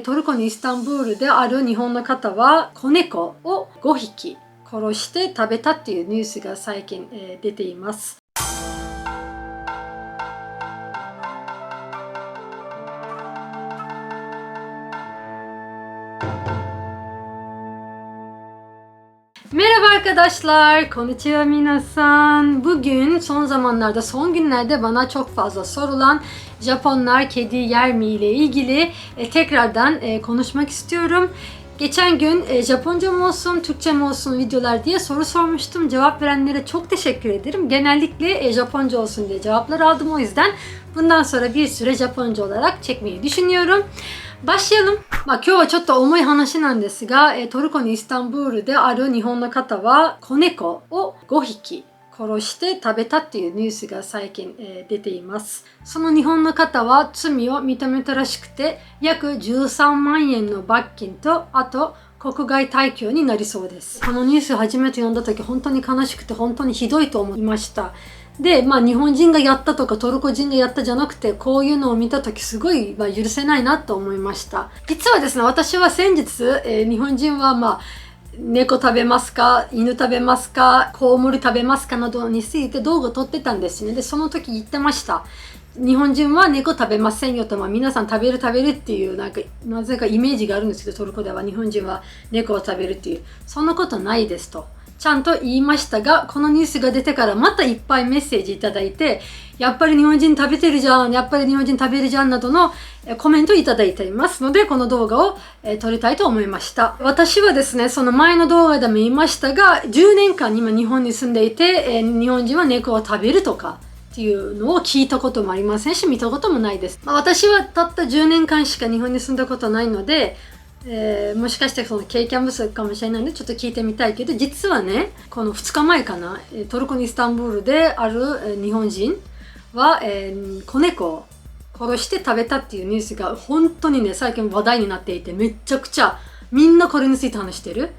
トルコのイスタンブールである日本の方は子猫を5匹殺して食べたっていうニュースが最近、え出ています。Merhaba arkadaşlar, konnichiwa minasan. Bugün son zamanlarda, son günlerde bana çok fazla sorulan Japonlar kedi yer mi ile ilgili e, tekrardan e, konuşmak istiyorum. Geçen gün e, Japonca mı olsun, Türkçe mi olsun videolar diye soru sormuştum. Cevap verenlere çok teşekkür ederim. Genellikle e, Japonca olsun diye cevaplar aldım o yüzden. Bundan sonra bir süre Japonca olarak çekmeyi düşünüyorum. başlayalım. まあ、今日はちょっと重い話なんですが、えートルコのイスタンブールである日本の方は子猫を5匹 殺して食べたっていうニュースが最近、えー出ています。その日本の方は罪を認めたらしくて約13万円の罰金とあと国外退去になりそうです。このニュース初めて読んだ時本当に悲しくて本当にひどいと思いました。で、まあ日本人がやったとかトルコ人がやったじゃなくて、こういうのを見たときすごい、まあ、許せないなと思いました。実はですね、私は先日、えー日本人はまあ、猫食べますか？犬食べますか？コウモリ食べますかなどについて動画を撮ってたんですね。で、その時言ってました。日本人は猫食べませんよと、まあ、皆さん食べる食べるっていうなんかなぜかイメージがあるんですけどトルコでは日本人は猫を食べるっていう。そんなことないですと。ちゃんと言いましたがこのニュースが出てからまたいっぱいメッセージいただいてやっぱり日本人食べてるじゃんやっぱり日本人食べるじゃんなどのコメントをいただいていますのでこの動画を撮りたいと思いました。私はですねその前の動画でも言いましたが10年間今日本に住んでいて日本人は猫を食べるとかっていうのを聞いたこともありませんし見たこともないです、まあ、私はたった10年間しか日本に住んだことないので、えーもしかしてその経験不足かもしれないのでちょっと聞いてみたいけど実はねこの2日前かなトルコのイスタンブールである日本人は、えー子猫を殺して食べたっていうニュースが本当にね最近話題になっていてめちゃくちゃみんなこれについて話してる。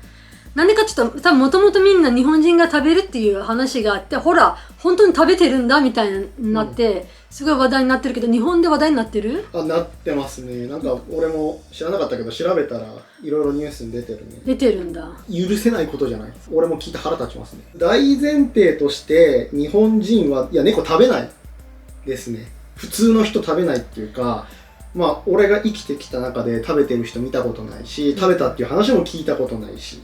なんでかちょっと多分もともとみんな日本人が食べるっていう話があってほら本当に食べてるんだみたいになって、すごい話題になってるけど日本で話題になってる？あなってますね。なんか俺も知らなかったけど調べたらいろいろニュースに出てるね。出てるんだ。許せないことじゃない？俺も聞いて腹立ちますね。大前提として日本人はいや猫食べないですね。普通の人食べないっていうかまあ俺が生きてきた中で食べてる人見たことないし食べたっていう話も聞いたことないし。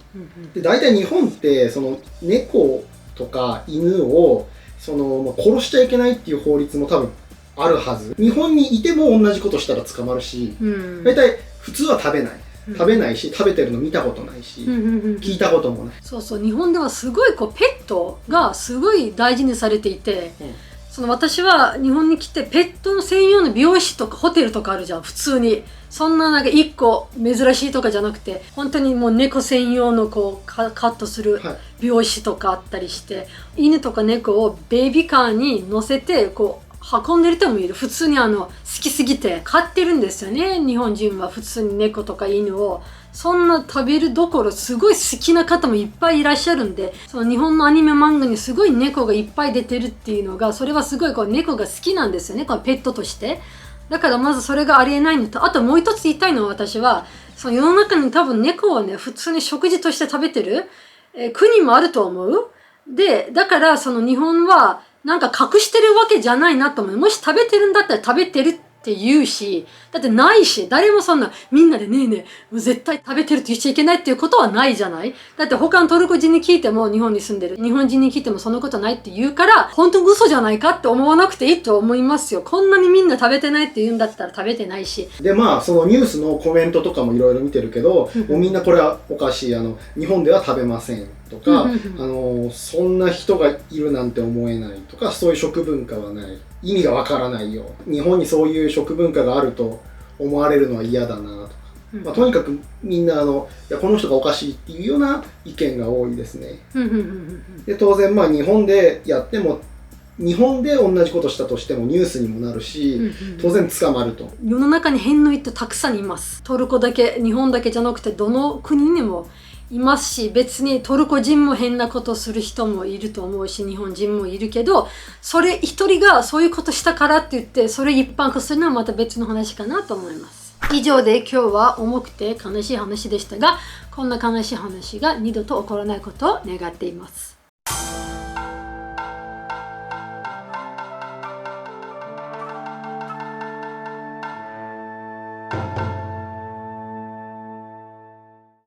で大体日本ってその猫とか犬をその、まあ、殺しちゃいけないっていう法律も多分あるはず。日本にいても同じことしたら捕まるしうん。大体普通は食べない。うん。食べないし食べてるの見たことないし聞いたこともない。そうそう日本ではすごいこうペットがすごい大事にされていて、うんその私は日本に来てペットの専用の美容師とかホテルとかあるじゃん普通に。そんななんか一個珍しいとかじゃなくて本当にもう猫専用のこうカカットするはい。美容師とかあったりして犬とか猫をベイビーカーに乗せてこう運んでる人もいる。普通にあの好きすぎて飼ってるんですよね。日本人は普通に猫とか犬を。そんな食べるどころすごい好きな方もいっぱいいらっしゃるんでその日本のアニメ漫画にすごい猫がいっぱい出てるっていうのがそれはすごいこう猫が好きなんですよね。このペットとして。だからまずそれがありえないのと。あともう一つ言いたいのは私はその世の中に多分猫をね普通に食事として食べてる、えー国もあると思う。でだからその日本はなんか隠してるわけじゃないなと思う。もし食べてるんだったら食べてるって言うしだってないし誰もそんなみんなでねえねえもう絶対食べてるって言っちゃいけないっていうことはないじゃない？だって他のトルコ人に聞いても日本に住んでる日本人に聞いてもそんなことないって言うから本当嘘じゃないかって思わなくていいと思いますよ。こんなにみんな食べてないって言うんだったら食べてないし。でまあそのニュースのコメントとかもいろいろ見てるけどうんもうみんなこれはおかしいあの日本では食べませんとかあのそんな人がいるなんて思えないとかそういう食文化はない意味がわからないよ。日本にそういう食文化があると思われるのは嫌だなとか、うん。まあ、とにかくみんなあのいやこの人がおかしいっていうような意見が多いですね。で当然まあ日本でやっても日本で同じことしたとしてもニュースにもなるし、うんうん。当然捕まると。世の中に変の人たくさんいます。トルコだけ日本だけじゃなくてどの国にもいますし別にトルコ人も変なことする人もいると思うし日本人もいるけどそれ一人がそういうことしたからって言ってそれ一般化するのはまた別の話かなと思います。以上で今日は重くて悲しい話でしたがこんな悲しい話が二度と起こらないことを願っています。